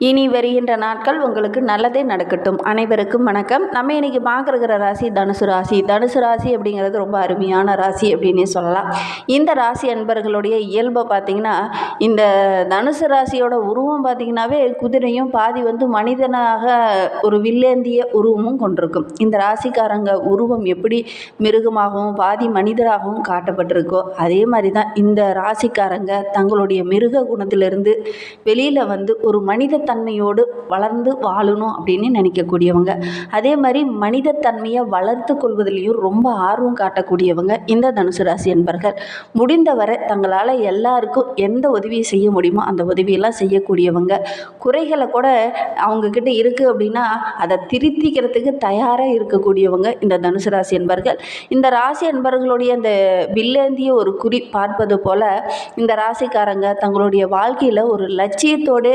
இனி வருகின்ற நாட்கள் உங்களுக்கு நல்லதே நடக்கட்டும். அனைவருக்கும் வணக்கம். நம்ம இன்னைக்கு பார்க்குற ராசி தனுசு ராசி. தனுசு ராசி அப்படிங்கிறது ரொம்ப அருமையான ராசி அப்படின்னே சொல்லலாம். இந்த ராசி அன்பர்களுடைய இயல்பை பார்த்திங்கன்னா இந்த தனுசு ராசியோட உருவம் பார்த்திங்கனாவே குதிரையும் பாதி வந்து மனிதனாக ஒரு வில்லேந்திய உருவமும் கொண்டிருக்கும். இந்த ராசிக்காரங்க உருவம் எப்படி மிருகமாகவும் பாதி மனிதராகவும் காட்டப்பட்டிருக்கோ அதே மாதிரி தான் இந்த ராசிக்காரங்க தங்களுடைய மிருக குணத்திலிருந்து வெளியில் வந்து ஒரு மனித தன்மையோடு வளர்ந்து வாழணும் அப்படின்னு நினைக்கக்கூடியவங்க. அதே மாதிரி மனிதத்தன்மையை வளர்த்து கொள்வதிலையும் ரொம்ப ஆர்வம் காட்டக்கூடியவங்க இந்த தனுசு ராசி என்பர்கள் முடிந்தவரை தங்களால் எல்லாருக்கும் எந்த உதவியை செய்ய முடியுமோ அந்த உதவியெல்லாம் செய்யக்கூடியவங்க. குறைகளை கூட அவங்கக்கிட்ட இருக்குது அப்படின்னா அதை திருத்திக்கிறதுக்கு தயாராக இருக்கக்கூடியவங்க இந்த தனுசு ராசி என்பர்கள் இந்த ராசி என்பர்களுடைய அந்த வில்லேந்திய ஒரு குறி பார்ப்பது போல் இந்த ராசிக்காரங்க தங்களுடைய வாழ்க்கையில் ஒரு லட்சியத்தோடு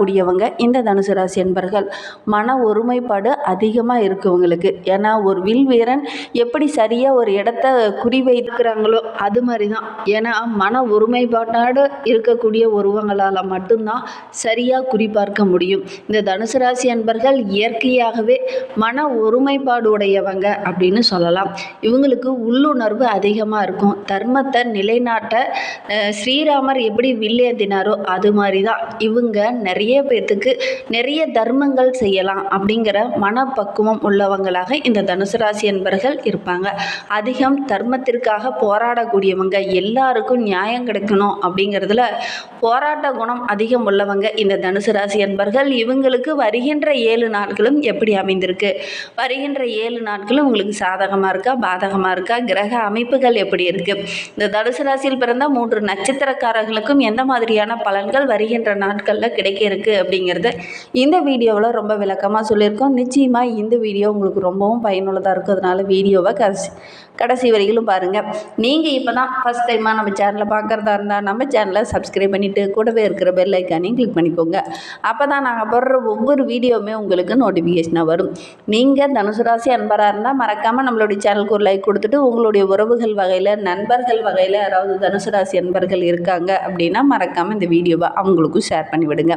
கூடியவங்க இந்த தனுசு ராசி என்பர்கள். மன ஒருமைப்பாடு அதிகமாக இருக்குவங்களுக்கு ஏன்னா ஒரு வில் வீரன் எப்படி சரியாக ஒரு இடத்த குறி வைக்கிறாங்களோ அது மாதிரி தான் ஏன்னா மன ஒருமைப்பாட்டோடு இருக்கக்கூடிய ஒருவங்களால் மட்டும்தான் சரியாக குறிப்பார்க்க முடியும். இந்த தனுசு ராசி என்பர்கள் இயற்கையாகவே மன ஒருமைப்பாடு உடையவங்க அப்படின்னு சொல்லலாம். இவங்களுக்கு உள்ளுணர்வு அதிகமாக இருக்கும். தர்மத்தை நிலைநாட்ட ஸ்ரீராமர் எப்படி வில்லேந்தினாரோ அது மாதிரி தான் இவங்க நிறைய பேர்த்துக்கு நிறைய தர்மங்கள் செய்யலாம் அப்படிங்கிற மனப்பக்குவம் உள்ளவங்களாக இந்த தனுசு ராசி என்பர்கள் இருப்பாங்க. அதிகம் தர்மத்திற்காக போராடக்கூடியவங்க எல்லாருக்கும் நியாயம் கிடைக்கணும் அப்படிங்கிறதுல போராட்ட குணம் அதிகம் உள்ளவங்க இந்த தனுசு ராசி என்பர்கள் இவங்களுக்கு வருகின்ற ஏழு நாட்களும் எப்படி அமைந்திருக்கு? வருகின்ற ஏழு நாட்களும் உங்களுக்கு சாதகமாக இருக்கா? பாதகமாக இருக்கா? கிரக அமைப்புகள் எப்படி இருக்குது இந்த தனுசு ராசியில் பிறந்த மூன்று நட்சத்திரக்காரர்களுக்கும் எந்த மாதிரியான பலன்கள் வருகின்ற நாட்களில் கிடைக்க இருக்கு? அப்படிங்கிறத இந்த வீடியோவில் ரொம்ப விளக்கமாக சொல்லியிருக்கோம். நிச்சயமாக இந்த வீடியோ உங்களுக்கு ரொம்பவும் பயனுள்ளதாக இருக்கும். அதனால வீடியோவை கடைசி கடைசி வரையிலும் பாருங்கள் நீங்கள் இப்போ தான் ஃபஸ்ட் டைமாக நம்ம சேனலை பார்க்குறதா இருந்தால் நம்ம சேனலை சப்ஸ்கிரைப் பண்ணிவிட்டு கூடவே இருக்கிற பெல் ஐக்கானையும் கிளிக் பண்ணிக்கோங்க. அப்போ தான் நாங்கள் போடுற ஒவ்வொரு வீடியோவுமே உங்களுக்கு நோட்டிஃபிகேஷனாக வரும். நீங்கள் தனுசு ராசி அன்பராக இருந்தால் மறக்காமல் நம்மளுடைய சேனலுக்கு ஒரு லைக் கொடுத்துட்டு உங்களுடைய உறவுகள் வகையில் நண்பர்கள் வகையில் யாராவது தனுசு ராசி அன்பர்கள் இருக்காங்க அப்படின்னா மறக்காமல் இந்த வீடியோவை அவங்களுக்கும் ஷேர் பண்ணிவிடுங்க.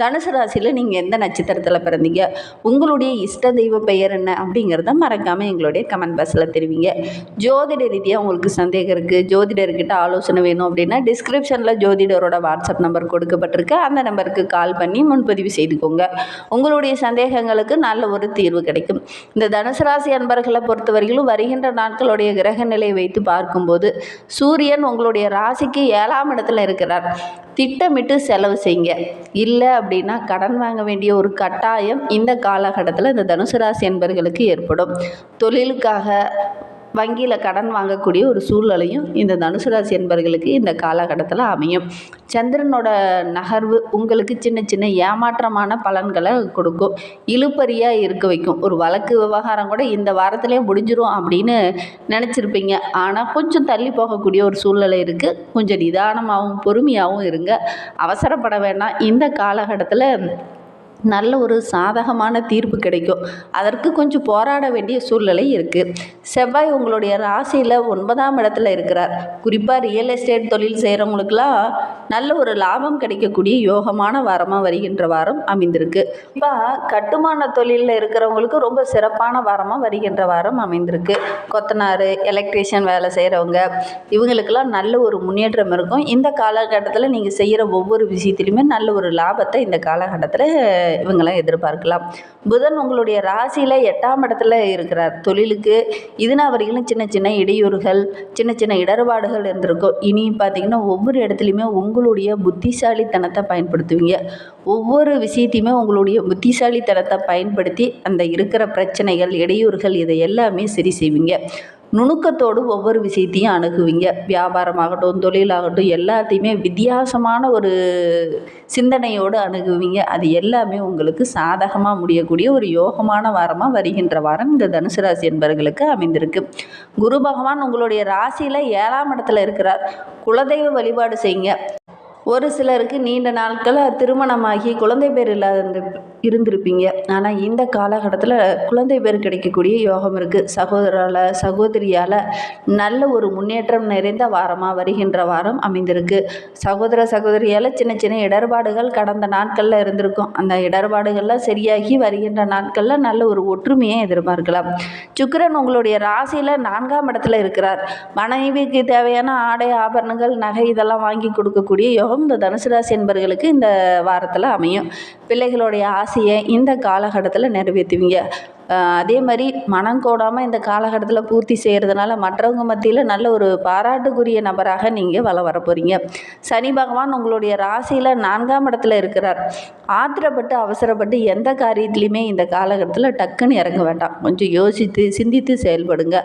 தனுசு ராசியில் நீங்கள் எந்த நட்சத்திரத்தில் பிறந்தீங்க? உங்களுடைய இஷ்ட தெய்வ பெயர் என்ன? அப்படிங்கிறத மறக்காமல் எங்களுடைய கமெண்ட் பாக்ஸில் தெரிவிங்க. ஜோதிட ரீதியாக உங்களுக்கு சந்தேகம் இருக்குது ஜோதிடர்கிட்ட ஆலோசனை வேணும் அப்படின்னா டிஸ்கிரிப்ஷனில் ஜோதிடரோட வாட்ஸ்அப் நம்பர் கொடுக்கப்பட்டிருக்கு. அந்த நம்பருக்கு கால் பண்ணி முன்பதிவு செய்துக்கோங்க. உங்களுடைய சந்தேகங்களுக்கு நல்ல ஒரு தீர்வு கிடைக்கும். இந்த தனுசு ராசி அன்பர்களை பொறுத்தவரையிலும் வருகின்ற நாட்களுடைய கிரக நிலையை வைத்து பார்க்கும்போது சூரியன் உங்களுடைய ராசிக்கு ஏழாம் இடத்துல இருக்கிறார். திட்டமிட்டு செலவு செய்யுங்க. இல்லை அப்படின்னா கடன் வாங்க வேண்டிய ஒரு கட்டாயம் இந்த காலகட்டத்தில் இந்த தனுசு ராசி என்பர்களுக்கு ஏற்படும். தொழிலுக்காக வங்கியில் கடன் வாங்கக்கூடிய ஒரு சூழ்நிலையும் இந்த தனுசு ராசி என்பர்களுக்கு இந்த காலகட்டத்தில் அமையும். சந்திரனோட நகர்வு உங்களுக்கு சின்ன சின்ன ஏமாற்றமான பலன்களை கொடுக்கும். இழுப்பறியாக இருக்க வைக்கும். ஒரு வழக்கு விவகாரம் கூட இந்த வாரத்திலே முடிஞ்சிரும் அப்படின்னு நினச்சிருப்பீங்க. ஆனால் கொஞ்சம் தள்ளி போகக்கூடிய ஒரு சூழ்நிலை இருக்குது கொஞ்சம் நிதானமாகவும் பொறுமையாகவும் இருங்க. அவசரப்பட வேண்டாம் இந்த காலகட்டத்தில் நல்ல ஒரு சாதகமான தீர்ப்பு கிடைக்கும். அதற்கு கொஞ்சம் போராட வேண்டிய சூழ்நிலை இருக்குது செவ்வாய் உங்களுடைய ராசியில் ஒன்பதாம் இடத்துல இருக்கிறார். குறிப்பாக ரியல் எஸ்டேட் தொழில் செய்கிறவங்களுக்கெல்லாம் நல்ல ஒரு லாபம் கிடைக்கக்கூடிய யோகமான வாரமாக வருகின்ற வாரம் அமைந்திருக்கு. இப்போ கட்டுமான தொழிலில் இருக்கிறவங்களுக்கு ரொம்ப சிறப்பான வாரமாக வருகின்ற வாரம் அமைந்திருக்கு. கொத்தனார் எலக்ட்ரீஷியன் வேலை செய்கிறவங்க இவங்களுக்கெல்லாம் நல்ல ஒரு முன்னேற்றம் இருக்கும். இந்த காலகட்டத்தில் நீங்கள் செய்கிற ஒவ்வொரு விஷயத்துலையுமே நல்ல ஒரு லாபத்தை இந்த காலகட்டத்தில் இவங்களாம் எதிர்பார்க்கலாம். புதன் உங்களுடைய ராசியில் எட்டாம் இடத்துல இருக்கிறார். தொழிலுக்கு இதுனா வரையிலும் சின்ன சின்ன இடையூறுகள் சின்ன சின்ன இடர்பாடுகள் இருந்திருக்கும். இனி பார்த்தீங்கன்னா ஒவ்வொரு இடத்துலையுமே உங்களுடைய புத்திசாலித்தனத்தை பயன்படுத்துவீங்க. ஒவ்வொரு விஷயத்தையுமே உங்களுடைய புத்திசாலித்தனத்தை பயன்படுத்தி அந்த இருக்கிற பிரச்சனைகள் இடையூறுகள் இதை எல்லாமே சரி செய்வீங்க. நுணுக்கத்தோடு ஒவ்வொரு விஷயத்தையும் அணுகுவீங்க. வியாபாரமாகட்டும் தொழிலாகட்டும் எல்லாத்தையுமே வித்தியாசமான ஒரு சிந்தனையோடு அணுகுவீங்க. அது எல்லாமே உங்களுக்கு சாதகமாக முடியக்கூடிய ஒரு யோகமான வாரமாக வருகின்ற வாரம் இந்த தனுசு ராசி என்பவர்களுக்கு அமைந்திருக்கு. குரு பகவான் உங்களுடைய ராசியில் ஏழாம் இடத்துல இருக்கிறார். குலதெய்வ வழிபாடு செய்யுங்க. ஒரு சிலருக்கு நீண்ட நாட்கள் திருமணமாகி குழந்தை பேர் இல்லாத இருந்திருப்பீங்க. ஆனால் இந்த காலகட்டத்தில் குழந்தை பேர் கிடைக்கக்கூடிய யோகம் இருக்குது சகோதரால் சகோதரியால் நல்ல ஒரு முன்னேற்றம் நிறைந்த வாரமாக வருகின்ற வாரம் அமைந்திருக்கு. சகோதர சகோதரியால் சின்ன சின்ன இடர்பாடுகள் கடந்த நாட்களில் இருந்திருக்கும். அந்த இடர்பாடுகள்லாம் சரியாகி வருகின்ற நாட்களில் நல்ல ஒரு ஒற்றுமையை எதிர்பார்க்கலாம். சுக்கரன் உங்களுடைய ராசியில் நான்காம் இடத்துல இருக்கிறார். மனைவிக்கு தேவையான ஆடை ஆபரணங்கள் நகை இதெல்லாம் வாங்கி கொடுக்கக்கூடிய யோகம் இந்த தனுசு ராசி என்பவர்களுக்கு இந்த வாரத்தில் அமையும். பிள்ளைகளுடைய ஆசையை இந்த காலகட்டத்தில் நிறைவேற்றுவீங்க. அதே மாதிரி மனம் கோடாமல் இந்த காலகட்டத்தில் பூர்த்தி செய்கிறதுனால மற்றவங்க மத்தியில் நல்ல ஒரு பாராட்டுக்குரிய நபராக நீங்கள் வள வர போகிறீங்க சனி பகவான் உங்களுடைய ராசியில் நான்காம் இடத்துல இருக்கிறார். ஆத்திரப்பட்டு அவசரப்பட்டு எந்த காரியத்துலையுமே இந்த காலகட்டத்தில் டக்குன்னு இறங்க வேண்டாம். கொஞ்சம் யோசித்து சிந்தித்து செயல்படுங்க.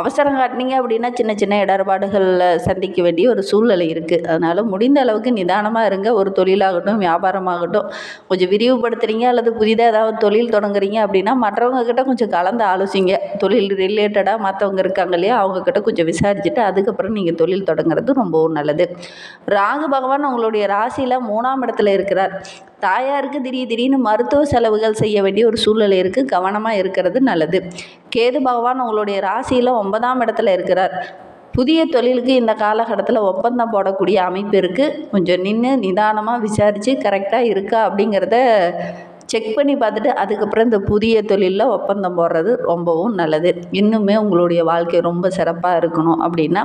அவசரம் காட்டினீங்க அப்படின்னா சின்ன சின்ன இடர்பாடுகளில் சந்திக்க வேண்டிய ஒரு சூழ்நிலை இருக்குது அதனால் முடிந்த அளவுக்கு நிதானமாக இருங்க. ஒரு தொழிலாகட்டும் வியாபாரமாகட்டும் கொஞ்சம் விரிவுபடுத்துகிறீங்க அல்லது புதிதாக ஏதாவது தொழில் தொடங்குறீங்க அப்படின்னா மற்றவங்க அவங்கக்கிட்ட கொஞ்சம் கலந்து ஆலோசிங்க. தொழில் ரிலேட்டடாக மற்றவங்க இருக்காங்க இல்லையா அவங்கக்கிட்ட கொஞ்சம் விசாரிச்சுட்டு அதுக்கப்புறம் நீங்கள் தொழில் தொடங்குறது ரொம்பவும் நல்லது. ராகு பகவான் உங்களுடைய ராசியில் மூணாம் இடத்துல இருக்கிறார். தாயாருக்கு திடீர் திடீர்னு மருத்துவ செலவுகள் செய்ய வேண்டிய ஒரு சூழ்நிலை இருக்குது கவனமாக இருக்கிறது நல்லது. கேது பகவான் உங்களுடைய ராசியில் ஒன்பதாம் இடத்துல இருக்கிறார். புதிய தொழிலுக்கு இந்த காலகட்டத்தில் ஒப்பந்தம் போடக்கூடிய அமைப்பு இருக்குது கொஞ்சம் நின்று நிதானமாக விசாரித்து கரெக்டாக இருக்கா அப்படிங்கிறத செக் பண்ணி பார்த்துட்டு அதுக்கப்புறம் இந்த புதிய தொழிலில் ஒப்பந்தம் போடுறது ரொம்பவும் நல்லது. இன்னுமே உங்களுடைய வாழ்க்கை ரொம்ப சிறப்பாக இருக்கணும் அப்படின்னா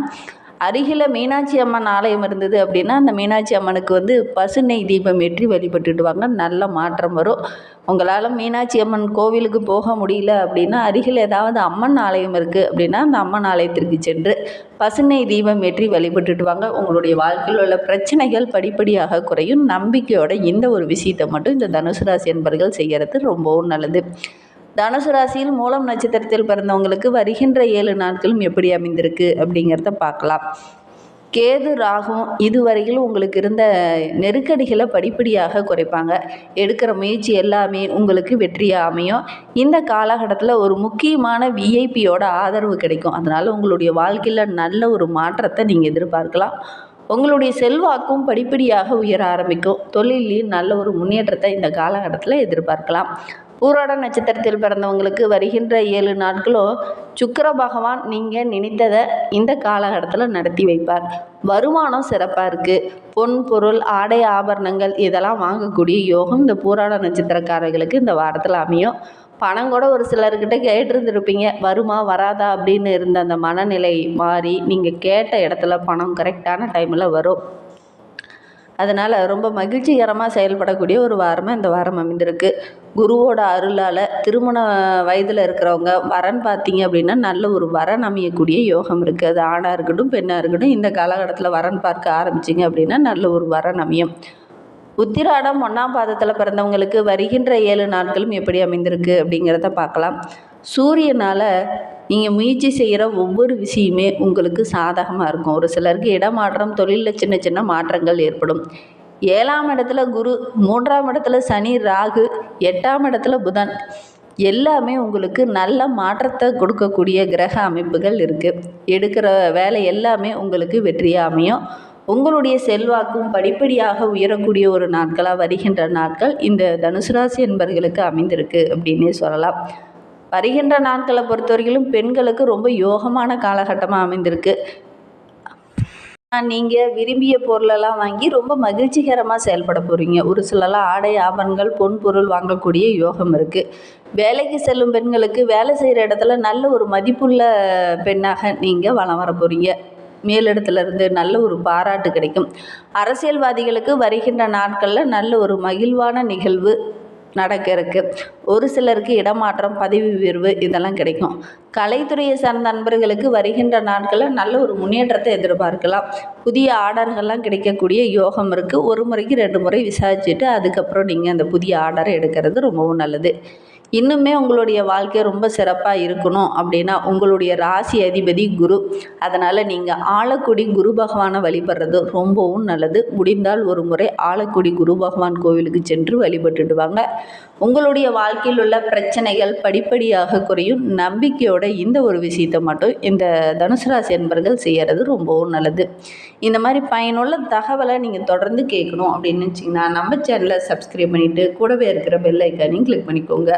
அருகில் மீனாட்சி அம்மன் ஆலயம் இருந்தது அப்படின்னா அந்த மீனாட்சி அம்மனுக்கு வந்து பசுநெய் தீபம் ஏற்றி வழிபட்டுட்டு வாங்க நல்ல மாற்றம் வரும். உங்களால் மீனாட்சி அம்மன் கோவிலுக்கு போக முடியல அப்படின்னா அருகில் ஏதாவது அம்மன் ஆலயம் இருக்குது அப்படின்னா அந்த அம்மன் ஆலயத்திற்கு சென்று பசுநெய் தீபம் ஏற்றி வழிபட்டுடுவாங்க. உங்களுடைய வாழ்க்கையில் உள்ள பிரச்சனைகள் படிப்படியாக குறையும். நம்பிக்கையோட இந்த ஒரு விஷயத்தை மட்டும் இந்த தனுசு ராசி என்பர்கள் செய்கிறது ரொம்பவும் நல்லது. தனுசு ராசியில் மூலம் நட்சத்திரத்தில் பிறந்தவங்களுக்கு வருகின்ற ஏழு நாட்களும் எப்படி அமைந்திருக்கு அப்படிங்கிறத பார்க்கலாம். கேது ராகும் இதுவரையில் உங்களுக்கு இருந்த நெருக்கடிகளை படிப்படியாக குறைப்பாங்க. எடுக்கிற முயற்சி எல்லாமே உங்களுக்கு வெற்றியாக அமையும். இந்த காலகட்டத்தில் ஒரு முக்கியமான விஐபியோட ஆதரவு கிடைக்கும். அதனால் உங்களுடைய வாழ்க்கையில் நல்ல ஒரு மாற்றத்தை நீங்கள் எதிர்பார்க்கலாம். உங்களுடைய செல்வாக்கும் படிப்படியாக உயர ஆரம்பிக்கும். தொழிலையும் நல்ல ஒரு முன்னேற்றத்தை இந்த காலகட்டத்தில் எதிர்பார்க்கலாம். பூராட நட்சத்திரத்தில் பிறந்தவங்களுக்கு வருகின்ற ஏழு நாட்களும் சுக்கர பகவான் நீங்கள் நினைத்ததை இந்த காலகட்டத்தில் நடத்தி வைப்பார். வருமானம் சிறப்பாக இருக்குது பொன் பொருள் ஆடை ஆபரணங்கள் இதெல்லாம் வாங்கக்கூடிய யோகம் இந்த பூராட நட்சத்திரக்காரர்களுக்கு இந்த வாரத்தில் அமையும். பணம் கூட ஒரு சிலர்கிட்ட கேட்டிருந்துருப்பீங்க. வருமா வராதா அப்படின்னு இருந்த அந்த மனநிலை மாறி நீங்கள் கேட்ட இடத்துல பணம் கரெக்டான டைமில் வரும். அதனால் ரொம்ப மகிழ்ச்சிகரமாக செயல்படக்கூடிய ஒரு வாரமாக இந்த வாரம் அமைந்திருக்கு. குருவோட அருளால் திருமண வயதில் இருக்கிறவங்க வரன் பார்த்தீங்க அப்படின்னா நல்ல ஒரு வரன் அமையக்கூடிய யோகம் இருக்குது அது ஆணாக இருக்கட்டும் பெண்ணாக இருக்கட்டும் இந்த காலகட்டத்தில் வரன் பார்க்க ஆரம்பிச்சிங்க அப்படின்னா நல்ல ஒரு வரன் அமையும். உத்திராடம் ஒன்றாம் பாதத்தில் பிறந்தவங்களுக்கு வருகின்ற ஏழு நாட்களும் எப்படி அமைந்திருக்கு அப்படிங்கிறத பார்க்கலாம். சூரியனால் நீங்கள் முயற்சி செய்கிற ஒவ்வொரு விஷயமே உங்களுக்கு சாதகமாக இருக்கும். ஒரு சிலருக்கு இடமாற்றம் தொழிலில் சின்ன சின்ன மாற்றங்கள் ஏற்படும். ஏழாம் இடத்துல குரு மூன்றாம் இடத்துல சனி ராகு எட்டாம் இடத்துல புதன். எல்லாமே உங்களுக்கு நல்ல மாற்றத்தை கொடுக்கக்கூடிய கிரக அமைப்புகள் இருக்குது எடுக்கிற வேலை எல்லாமே உங்களுக்கு வெற்றியாக அமையும். உங்களுடைய செல்வாக்கும் படிப்படியாக உயரக்கூடிய ஒரு நாட்களாக வருகின்ற நாட்கள் இந்த தனுசு ராசி என்பர்களுக்கு அமைந்திருக்கு அப்படின்னே சொல்லலாம். வருகின்ற நாட்களை பொறுத்தவரையிலும் பெண்களுக்கு ரொம்ப யோகமான காலகட்டமாக அமைந்திருக்கு. நீங்கள் விரும்பிய பொருளெல்லாம் வாங்கி ரொம்ப மகிழ்ச்சிகரமாக செயல்பட போகிறீங்க ஒரு சிலலாம் ஆடை ஆபரணங்கள் பொன் பொருள் வாங்கக்கூடிய யோகம் இருக்குது வேலைக்கு செல்லும் பெண்களுக்கு வேலை செய்கிற இடத்துல நல்ல ஒரு மதிப்புள்ள பெண்ணாக நீங்கள் வளம் வர போகிறீங்க மேலிடத்துலேருந்து நல்ல ஒரு பாராட்டு கிடைக்கும். அரசியல்வாதிகளுக்கு வருகின்ற நாட்களில் நல்ல ஒரு மகிழ்வான நிகழ்வு நடக்க இருக்குது ஒரு சிலருக்கு இடமாற்றம் பதவி உயர்வு இதெல்லாம் கிடைக்கும். கலைத்துறையை சார்ந்த நண்பர்களுக்கு வருகின்ற நாட்களில் நல்ல ஒரு முன்னேற்றத்தை எதிர்பார்க்கலாம். புதிய ஆர்டர்கள்லாம் கிடைக்கக்கூடிய யோகம் இருக்குது ஒரு முறைக்கு ரெண்டு முறை விசாரிச்சுட்டு அதுக்கப்புறம் நீங்கள் அந்த புதிய ஆர்டரை எடுக்கிறது ரொம்பவும் நல்லது. இன்னுமே உங்களுடைய வாழ்க்கை ரொம்ப சிறப்பாக இருக்கணும் அப்படின்னா உங்களுடைய ராசி அதிபதி குரு. அதனால் நீங்கள் ஆலக்குடி குரு பகவானை வழிபடுறது ரொம்பவும் நல்லது. முடிந்தால் ஒரு முறை ஆலக்குடி குரு பகவான் கோவிலுக்கு சென்று வழிபட்டுட்டு வாங்க. உங்களுடைய வாழ்க்கையில் உள்ள பிரச்சனைகள் படிப்படியாக குறையும். நம்பிக்கையோட இந்த ஒரு விஷயத்தை மட்டும் இந்த தனுசு ராசி என்பர்கள் செய்கிறது ரொம்பவும் நல்லது. இந்த மாதிரி பயனுள்ள தகவலை நீங்கள் தொடர்ந்து கேட்கணும் அப்படின்னு நினச்சிங்கன்னா நம்ம சேனலை சப்ஸ்கிரைப் பண்ணிவிட்டு கூடவே இருக்கிற பெல் ஐக்கானையும் கிளிக் பண்ணிக்கோங்க.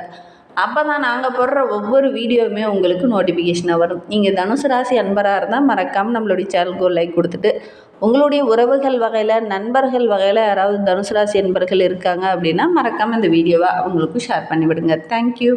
அப்போ தான் நாங்கள் போடுற ஒவ்வொரு வீடியோவுமே உங்களுக்கு நோட்டிஃபிகேஷனாக வரும். நீங்கள் தனுசு ராசி அன்பராக இருந்தால் மறக்காமல் நம்மளுடைய சேனலுக்கு ஒரு லைக் கொடுத்துட்டு உங்களுடைய உறவுகள் வகையில் நண்பர்கள் வகையில் யாராவது தனுசு ராசி அன்பர்கள் இருக்காங்க அப்படின்னா மறக்காமல் இந்த வீடியோவை அவங்களுக்கும் ஷேர் பண்ணிவிடுங்க. தேங்க்யூ